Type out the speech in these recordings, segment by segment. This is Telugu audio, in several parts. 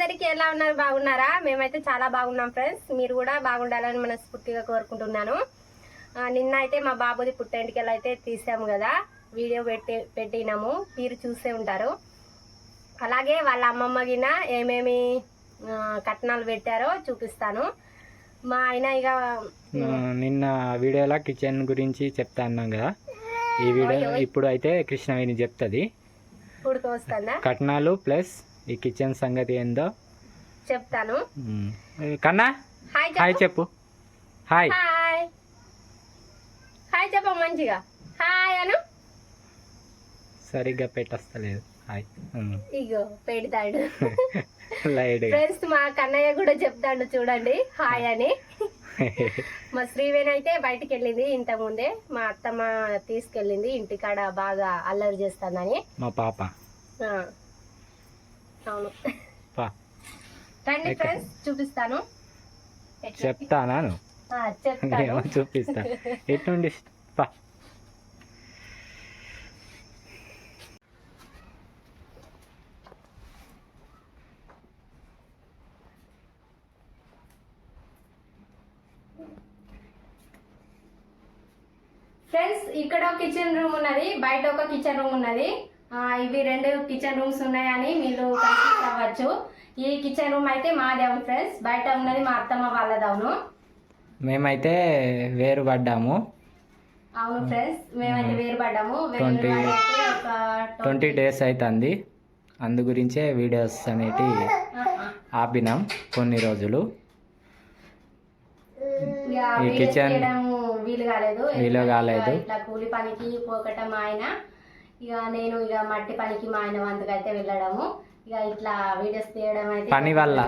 అందరికి ఎలా ఉన్నారు బాగున్నారా? మేమైతే చాలా బాగున్నాం ఫ్రెండ్స్. మీరు కూడా బాగుండాలని మనస్ఫూర్తిగా కోరుకుంటున్నాను. నిన్న అయితే మా బాబుది పుట్టెంటికలు అయితే తీసాము కదా. వీడియో పెట్టి పెట్టినాము. మీరు చూసే ఉంటారు. అలాగే వాళ్ళ అమ్మమ్మ గిన ఏమేమి కట్నాలు పెట్టారో చూపిస్తాను. మా ఆయన ఇక నిన్న వీడియోలో కిచెన్ గురించి చెప్తా అన్నాం కదా. ఈ వీడియో ఇప్పుడు అయితే కృష్ణవేణి చెప్తుంది. కట్నాలు ప్లస్ ఈ కిచెన్ సంగతి ఏందో? చెప్తాను. కన్నా? హాయ్ చెప్పు. Hi hi. చెప్ప మంచిగా. హాయ్ అను. సరిగ్గా పెట్టస్తలేదు. హాయ్. ఇగో పెడతాడు. ఫ్రెండ్స్ మా కన్నయ్య కూడా చెప్తాడు చూడండి. హాయ్ అని. మా శ్రీవేణి అయితే బయటికి వెళ్ళింది ఇంతకు ముందే మా అత్తమ్మ తీసుకెళ్ళింది. ఇంటికాడ బాగా అల్లరి చేస్తుందని. మా పాప. అవును. రండి? ఫ్రెండ్స్ చూపిస్తాను. చెప్తాను ఏమో చూపిస్తా. పా. ఫ్రెండ్స్ ఇక్కడ ఒక కిచెన్ రూమ్ ఉన్నది. బయట ఒక కిచెన్ రూమ్ ఉన్నది. ఇవి రెండు కిచెన్ రూమ్స్ ఉన్నాయని మీరు కన్ఫ్యూజ్ అవ్వచ్చు ఈ కిచెన్ రూమ్ అయితే మాది అవును ఫ్రెండ్స్ బయట ఉన్నది మా అత్తమ్మ వాళ్ళది అవును. మేమైతే వేరు పడ్డాము అవును ఫ్రెండ్స్ మేమైతే వేరు అయితే ఒక ట్వంటీ డేస్ అవుతుంది అందు గురించే వీడియోస్ అనేటి ఆపినాం కొన్ని రోజులు. ఈ కిచెన్ వీలు కాలేదు. వీలు కాలేదు. ఇట్లా కూలి పనికి పోకటం ఆయన ఇక నేను ఇక మట్టి పనికి మా ఆయన వంతుకు అయితే వెళ్ళడము. ఇక ఇట్లా వీడియోస్ తీయడం అయితే పని వల్ల.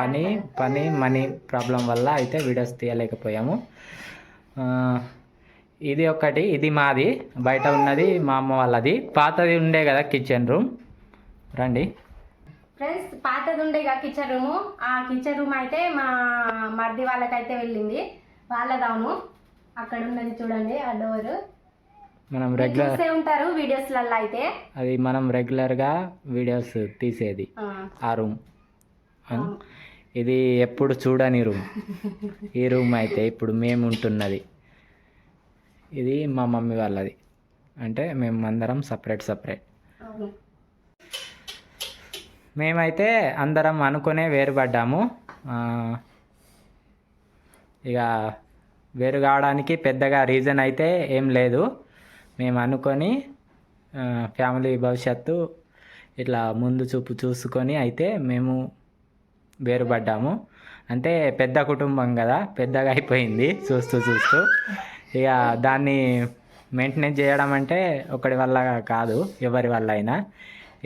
పని పని మనీ ప్రాబ్లం వల్ల అయితే వీడియోస్ తీయలేకపోయాము. ఇది ఒకటి ఇది మాది. బయట ఉన్నది మా అమ్మ వాళ్ళది. పాతది ఉండే కదా కిచెన్ రూమ్ రండి. ఫ్రెండ్స్ పాతది ఉండే ఇక కిచెన్ రూమ్ ఆ కిచెన్ రూమ్ అయితే మా మర్ది వాళ్ళకైతే వెళ్ళింది. వాళ్ళదవును. అక్కడ ఉన్నది చూడండి ఆ డోర్ మనం రెగ్యులర్ ఉంటారు వీడియోస్లలో అయితే. అది మనం రెగ్యులర్గా వీడియోస్ తీసేది. ఆ, రూమ్. ఇది ఎప్పుడు చూడని రూమ్. ఈ రూమ్ అయితే ఇప్పుడు మేము ఉంటున్నది. ఇది మా మమ్మీ వాళ్ళది. అంటే మేము అందరం సపరేట్ సపరేట్. మేమైతే అందరం అనుకునే వేరుపడ్డాము. ఇక వేరు కావడానికి పెద్దగా రీజన్ అయితే ఏం లేదు. మేము అనుకొని ఫ్యామిలీ భవిష్యత్తు ఇట్లా ముందు చూపు చూసుకొని అయితే మేము వేరుపడ్డాము. అంటే పెద్ద కుటుంబం కదా పెద్దగా అయిపోయింది చూస్తూ చూస్తూ. ఇక దాన్ని మెయింటెనెన్స్ చేయడం అంటే ఒకటి వల్ల కాదు ఎవరి వల్ల అయినా.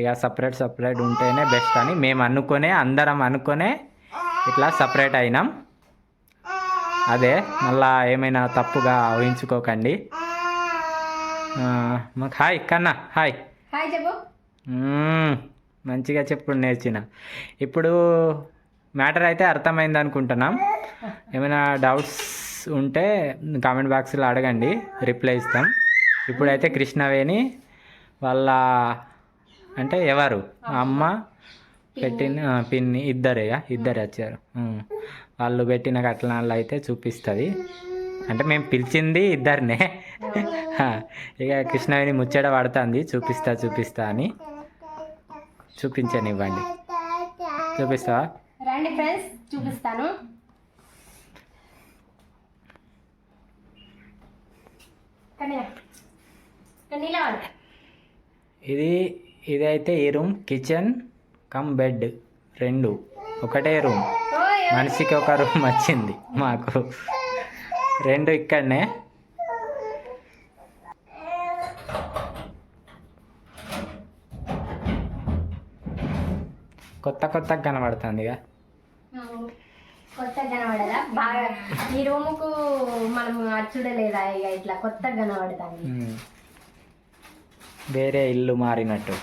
ఇక సపరేట్ సపరేట్ ఉంటేనే బెస్ట్ అని మేము అనుకునే అందరం అనుకునే ఇట్లా సపరేట్ అయినాం. అదే మళ్ళా ఏమైనా తప్పుగా ఊహించుకోకండి. మాకు హాయ్ కన్నా హాయ్. హాయ్ చెప్పు. మంచిగా చెప్పుడు నేర్చిన. ఇప్పుడు మ్యాటర్ అయితే అర్థమైంది అనుకుంటున్నాం. ఏమైనా డౌట్స్ ఉంటే కామెంట్ బాక్స్లో అడగండి రిప్లై ఇస్తాం. ఇప్పుడైతే కృష్ణవేణి వాళ్ళ అంటే ఎవరు? అమ్మ పెట్టిన పిన్ని ఇద్దరే ఇద్దరే వచ్చారు. వాళ్ళు పెట్టిన కట్నాలు అయితే చూపిస్తుంది. అంటే మేము పిలిచింది ఇద్దరినే. ఇక కృష్ణవేణి ముచ్చట పడుతుంది. చూపిస్తా చూపిస్తా అని. చూపించనివ్వండి. చూపిస్తావా? రండి ఫ్రెండ్స్ చూపిస్తాను. ఇది ఇదైతే ఈ రూమ్ కిచెన్ కమ్ బెడ్ రెండు. ఒకటే రూమ్. మనిషికి ఒక రూమ్ వచ్చింది మాకు. రెండు ఇక్కడనే. కొత్త కొత్తగా కనబడుతుంది ఇక అవును. కొత్తగా కనబడదా? బాగా. ఈ రూముకు మనం అచ్చుడలేదా ఇక ఇట్లా కొత్తగా కనబడుతుంది. వేరే ఇల్లు మారినట్టు.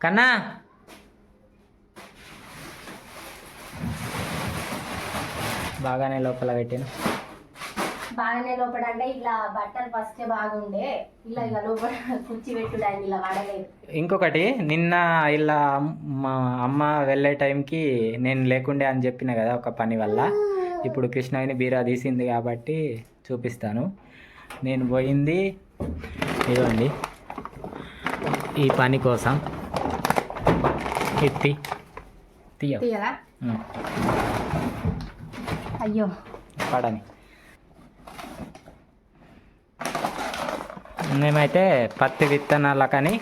కన్నా! బాగానే లోపల పెట్టాను. బాగానే లోపల అంటే ఇట్లా బట్టలు ఫస్ట్ బాగుండే. ఇలా ఇక లోపల కుర్చీ పెట్టుడానికి ఇలా వాడలేదు. ఇంకొకటి నిన్న ఇలా మా అమ్మ వెళ్ళే టైంకి నేను లేకుండే అని చెప్పిన కదా ఒక పని వల్ల. ఇప్పుడు కృష్ణని బీరా తీసింది కాబట్టి చూపిస్తాను. నేను పోయింది ఇదిగోండి. ఈ పని కోసం ఎత్తి తీయ అయ్యో. పడని. మేమైతే పత్తి విత్తనాలకని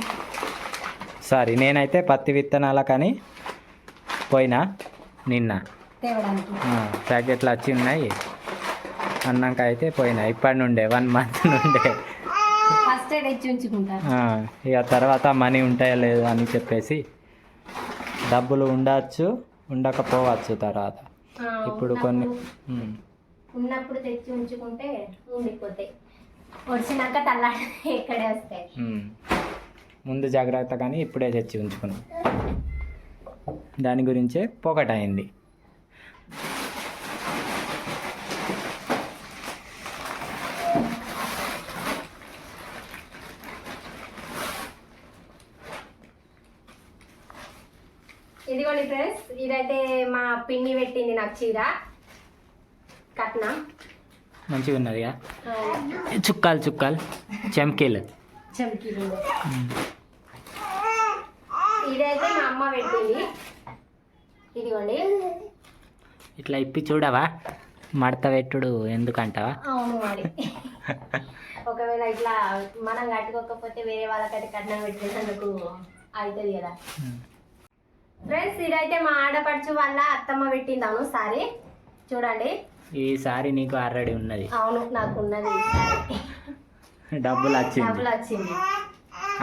సారీ నేనైతే పత్తి విత్తనాలకని పోయినా నిన్న. ప్యాకెట్లు వచ్చి ఉన్నాయి అన్నాక అయితే పోయినా ఇప్పటి నుండే వన్ మంత్ నుండే. ఇక తర్వాత మనీ ఉంటాయో లేదో అని చెప్పేసి డబ్బులు ఉండవచ్చు ఉండకపోవచ్చు తర్వాత. ఇప్పుడు కొన్ని ఉన్నప్పుడు తెచ్చి ఉంచుకుంటే ఉండిపోతాయి. వచ్చినాక తల్లాడి ఇక్కడే వస్తాయి. ముందు జాగ్రత్త కానీ ఇప్పుడే తెచ్చి ఉంచుకున్నాం. దాని గురించే పోకట అయింది. ఇదిగోండి ఫ్రెండ్స్ ఇదైతే మా పిన్ని పెట్టింది నాకు చీర. కట్నం. మంచిగా ఉన్నదిగా ఆ, చుక్కాలు చుక్కాలు. చెంకీలు ఇదైతే మా అమ్మ పెట్టింది. ఇదిగోండి. ఇట్లా ఇప్పి చూడవా? మడత పెట్టుడు ఎందుకంటావా? అవును మరి. ఒకవేళ ఇట్లా మనం కట్టుకోకపోతే వేరే వాళ్ళకైతే కట్నం పెట్టేందుకు అవుతుంది కదా. ఫ్రెండ్స్ ఇదైతే మా ఆడపడుచు వాళ్ళ అత్తమ్మ పెట్టిందాను సారీ చూడండి. ఈసారి నీకు ఆల్రెడీ ఉన్నది. అవును నాకు ఉన్నది డబ్బులు వచ్చింది డబ్బులు వచ్చింది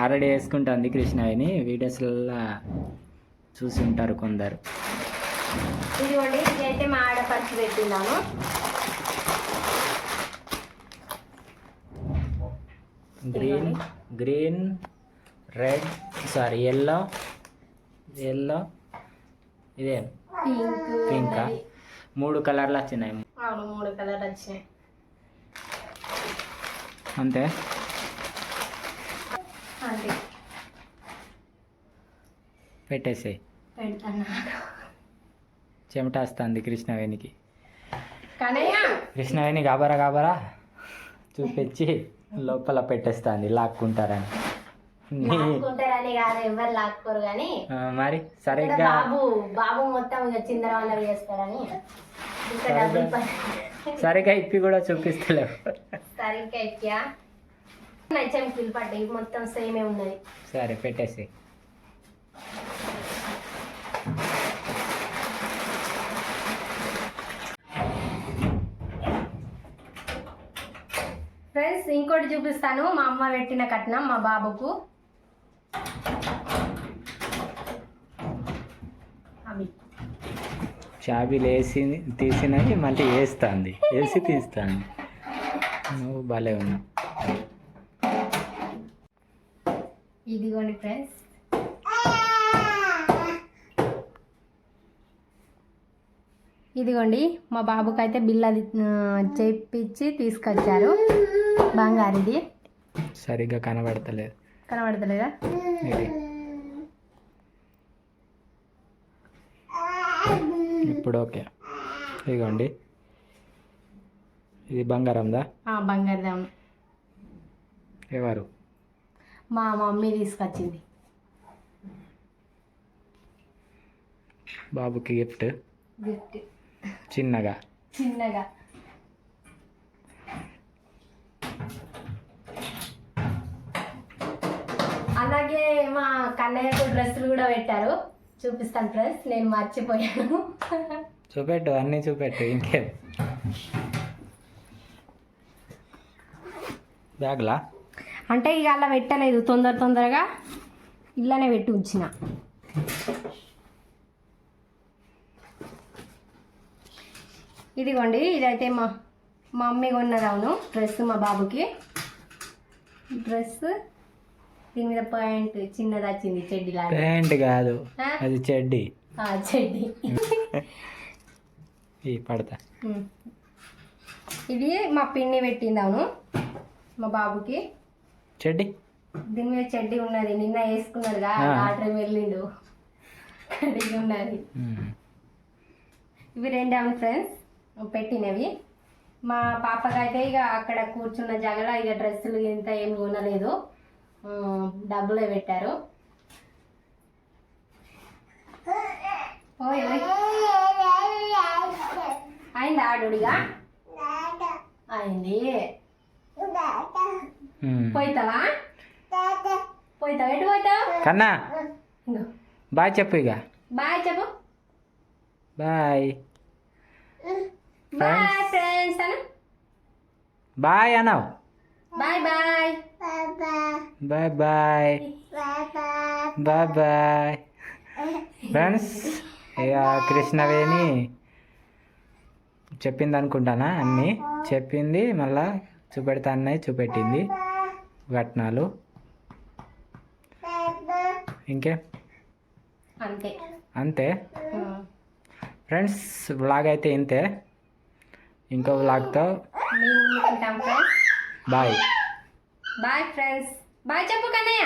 ఆల్రెడీ వేసుకుంటుంది కృష్ణవిని వీడియోస్లలో చూసి ఉంటారు కొందరు. ఇదిగోండి ఇదైతే మా ఆడపడుచు పెట్టిందాను. Green green red sorry yellow yellow ఇదే పింక్. పింకా. మూడు కలర్లు వచ్చినాయి అవును మూడు కలర్ వచ్చినాయి. అంతే? అంతే. పెట్టేసేయి పెడతాను కృష్ణవేణికి. కృష్ణవేణి గాబరా గాబరా? చూపించి లోపల పెట్టేస్తుంది లాక్కుంటారని. మరి సరిగ్గా బాబు బాబు మొత్తం ఇక చేస్తారని. సరిగ్గా. ఇప్పి కూడా చూపిస్తలేవు. నచ్చం కిల్ పడ్డాయి. మొత్తం సేమే ఉన్నది. సరే పెట్టేసి ఫ్రెండ్స్ ఇంకోటి చూపిస్తాను. మా అమ్మ పెట్టిన కట్నం మా బాబుకు. చాబీలు వేసి తీసినవి మళ్ళీ వేస్తుంది. వేసి తీస్తుంది. నువ్వు భలే ఉన్నావు. ఇదిగోండి ఫ్రెండ్స్. ఇదిగోండి మా బాబుకి అయితే బిల్ అది ఆ, చేపించి తీసుకొచ్చారు. బంగారిది. సరిగ్గా కనబడతలేదు. కనబడతలేదా? ఇప్పుడు ఓకే. ఇదిగోండి. ఇది బంగారందా? అవును ఎవరు? మా మమ్మీ తీసుకొచ్చింది. బాబుకి గిఫ్ట్? గిఫ్ట్. చిన్నగా? చిన్నగా. అలాగే మా కన్నయ్యకు డ్రెస్సులు కూడా పెట్టారు. చూపిస్తాను ఫ్రెండ్స్ నేను మర్చిపోయాను. చూపెట్టు అన్నీ చూపెట్టు ఇంకేం. బ్యాగ్లా? అంటే ఇక అలా పెట్టలేదు తొందర తొందరగా ఇలానే పెట్టి ఉంచిన. ఇదిగోండి ఇదైతే మా మా మమ్మీ కొన్నది అవును డ్రెస్ మా బాబుకి. డ్రెస్ దీని మీద పాయింట్ చిన్నది వచ్చింది చెడ్డి ప్యాంట్ కాదు? అది చెడ్డి. చెడ్డి ఈ పడతా. ఇది మా పిన్ని పెట్టింది అవును మా బాబుకి. చెడ్డి? దీని మీద చెడ్డి ఉన్నది నిన్న వేసుకున్నాడుగా ఆ. ఆర్డర్ వెళ్ళిండు. కడిగి ఉన్నది. ఇవి రెండు అవును ఫ్రెండ్స్ పెట్టినవి. మా పాపకి అయితే ఇక అక్కడ కూర్చున్న జగల ఇక డ్రెస్సులు ఇంత ఏం కొనలేదు. డబ్బులే పెట్టారు. ఆడుడిగా అయింది. పోయితావా? పోయితావా? ఎటు పోతావు కన్నా. బాయ్ చెప్పు ఇక. బాయ్ చెప్పు. బాయ్. బాయ్ ఫ్రెండ్స్ అను. బాయ్ అన్నావు. Bye bye. Bye bye. Bye bye friends ఇక కృష్ణవేణి. చెప్పింది అనుకుంటానా అన్నీ? చెప్పింది మళ్ళా చూపెడతా అన్నయ్య చూపెట్టింది కట్నాలు ఇంకే? అంతే. అంతే. ఫ్రెండ్స్ వ్లాగ్ అయితే ఇంతే. ఇంకో వ్లాగ్తో బాయ్. బాయ్ ఫ్రెండ్స్ బాయ్ చెప్పు కన్నయ్య.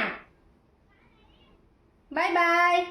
Bye bye.